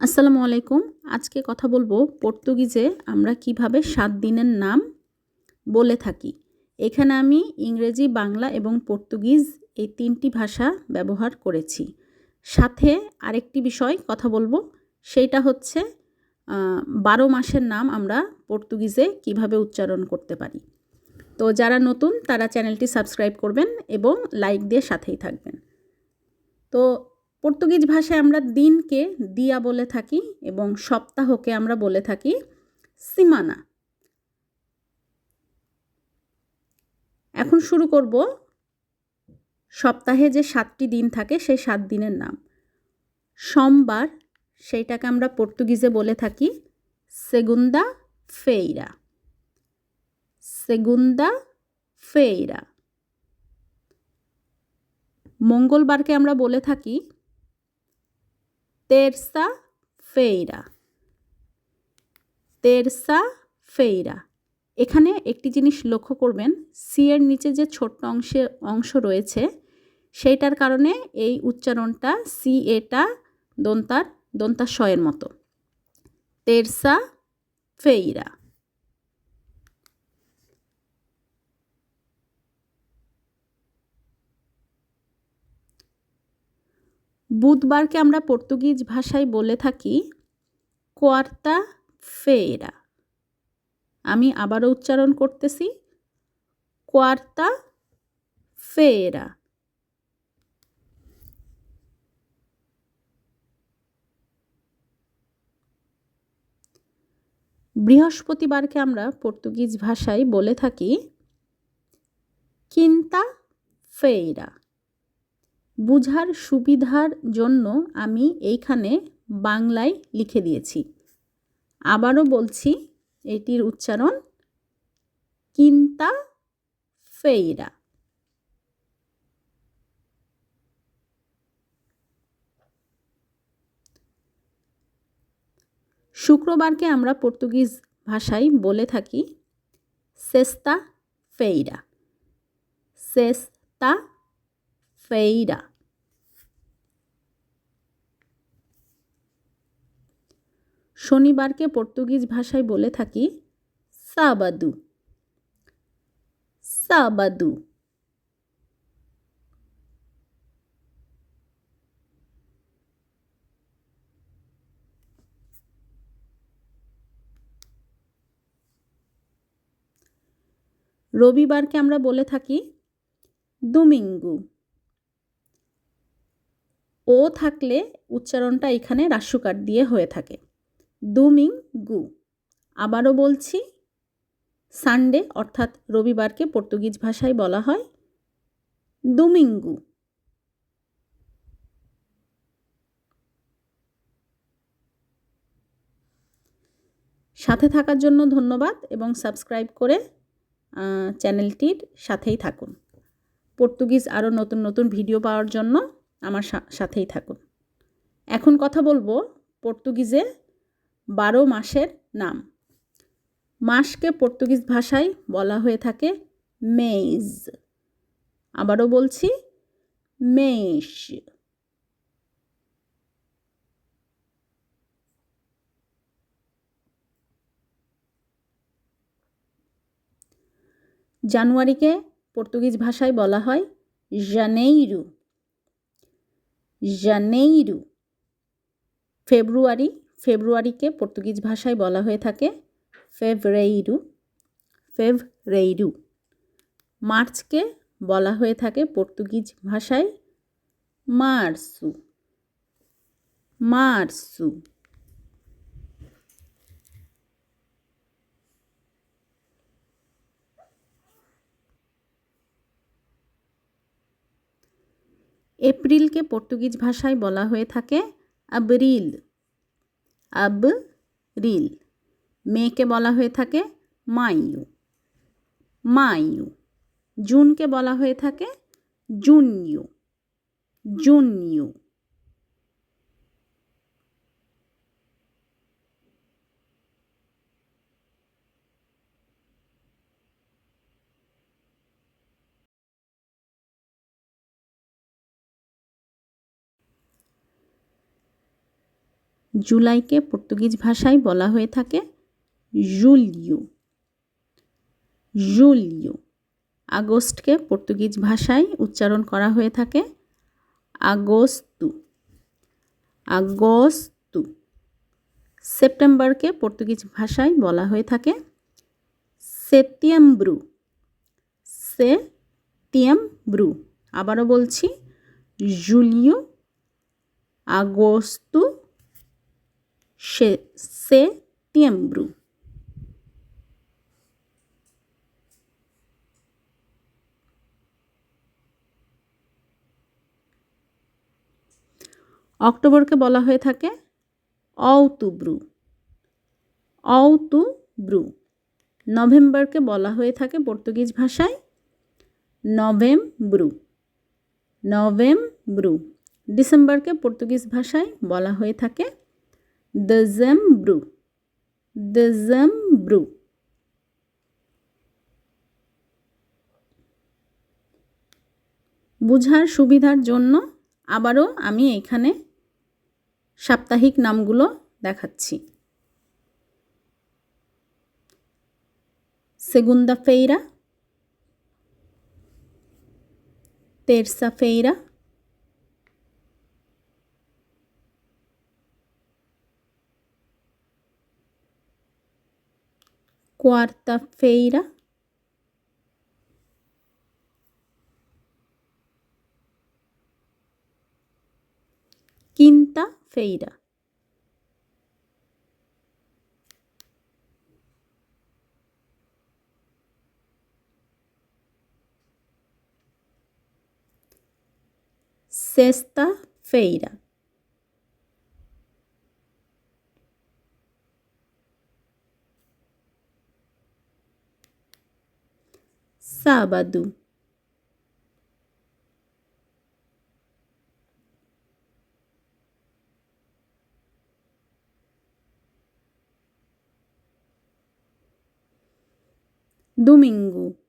আসসালামু আলাইকুম। আজকে কথা বলব পর্তুগিজে আমরা কীভাবে সাত দিনের নাম বলে থাকি। এখানে আমি ইংরেজি, বাংলা এবং পর্তুগিজ এই তিনটি ভাষা ব্যবহার করেছি। সাথে আরেকটি বিষয় কথা বলব সেইটা হচ্ছে বারো মাসের নাম আমরা পর্তুগিজে কীভাবে উচ্চারণ করতে পারি। তো যারা নতুন, তারা চ্যানেলটি সাবস্ক্রাইব করবেন এবং লাইক দিয়ে সাথেই থাকবেন। তো পর্তুগিজ ভাষায় আমরা দিনকে দিয়া বলে থাকি এবং সপ্তাহকে আমরা বলে থাকি সিমানা। এখন শুরু করব সপ্তাহে যে সাতটি দিন থাকে সেই সাত দিনের নাম। সোমবার, সেইটাকে আমরা পর্তুগিজে বলে থাকি সেগুন্দা ফেইরা। সেগুন্দা ফেইরা। মঙ্গলবারকে আমরা বলে থাকি তেরসা ফেইরা তেরসা ফেইরা এখানে একটি জিনিস লক্ষ্য করবেন সি এর নিচে যে ছোট্ট অংশে অংশ রয়েছে, সেইটার কারণে এই উচ্চারণটা সি এটা দন্তার দন্তাশয়ের মতো। তেরসা ফেইরা বুধবারকে আমরা পর্তুগিজ ভাষায় বলে থাকি কোয়ার্তা ফেরা আমি আবারও উচ্চারণ করতেছি। কোয়ার্তা ফেরা বৃহস্পতিবারকে আমরা পর্তুগিজ ভাষায় বলে থাকি কিন্তা ফেইরা বুঝার সুবিধার জন্য আমি এইখানে বাংলায় লিখে দিয়েছি। আবারও বলছি, এটির উচ্চারণ কিন্তা ফেইরা। শুক্রবারকে আমরা পর্তুগিজ ভাষায় বলে থাকি, সেস্তা ফেইরা। সেস্তা ফেইরা। শনিবারকে পর্তুগিজ ভাষায় বলে থাকি, সাবাদু। সাবাদু। রবিবারকে আমরা বলে থাকি, দুমিঙ্গু। ও থাকলে উচ্চারণটা এখানে রাস্যকার দিয়ে হয়ে থাকে। দুমিং গু। আবারও বলছি, সানডে, অর্থাৎ রবিবারকে পর্তুগিজ ভাষায় বলা হয় দুমিঙ্গু সাথে থাকার জন্য ধন্যবাদ এবং সাবস্ক্রাইব করে চ্যানেলটির সাথেই থাকুন। পর্তুগিজ আরও নতুন নতুন ভিডিও পাওয়ার জন্য আমার সাথেই থাকুন। এখন কথা বলব পর্তুগিজে বারো মাসের নাম। মাসকে পর্তুগিজ ভাষায় বলা হয়ে থাকে মেইজ। আবারও বলছি মেষ জানুয়ারিকে পর্তুগিজ ভাষায় বলা হয় জানেইরু। জানেইরু। ফেব্রুয়ারি ফেব্রুয়ারিকে পর্তুগিজ ভাষায় বলা হয়ে থাকে ফেভরেইরু। ফেভরেইরু। মার্চকে বলা হয়ে থাকে পর্তুগিজ ভাষায় মার্সু। মার্সু। এপ্রিলকে পর্তুগিজ ভাষায় বলা হয়ে থাকে আবরিল। আব রিল মেয়েকে বলা হয়ে থাকে মাইয়ু। মাইয়ু। জুনকে বলা হয়ে থাকে জুনিয়ু। জুনিয়ু। জুলাইকে পর্তুগিজ ভাষায় বলা হয়ে থাকে জুলিও। জুলিও। আগস্টকে পর্তুগিজ ভাষায় উচ্চারণ করা হয়ে থাকে আগস্তু আগস্তু সেপ্টেম্বরকে পর্তুগিজ ভাষায় বলা হয়ে থাকে সেতিয়াম্ব্রু সে সেপ্টেম্ব্রু। আবারও বলছি, জুলিও আগস্তু সেপ্টেম্ব্রু অক্টোবরকে বলা হয়ে থাকে অউতুব্রু অউতুব্রু নভেম্বরকে বলা হয়ে থাকে পর্তুগিজ ভাষায় নভেম্ব্রু। নভেম্ব্রু। ডিসেম্বরকে পর্তুগিজ ভাষায় বলা হয়ে থাকে দজেম্ব্রু দজেম্ব্রু বুঝার সুবিধার জন্য আবারও আমি এখানে সাপ্তাহিক নামগুলো দেখাচ্ছি। Segunda-feira, terça-feira, quarta-feira, quinta-feira. Sexta-feira. Sábado. Domingo.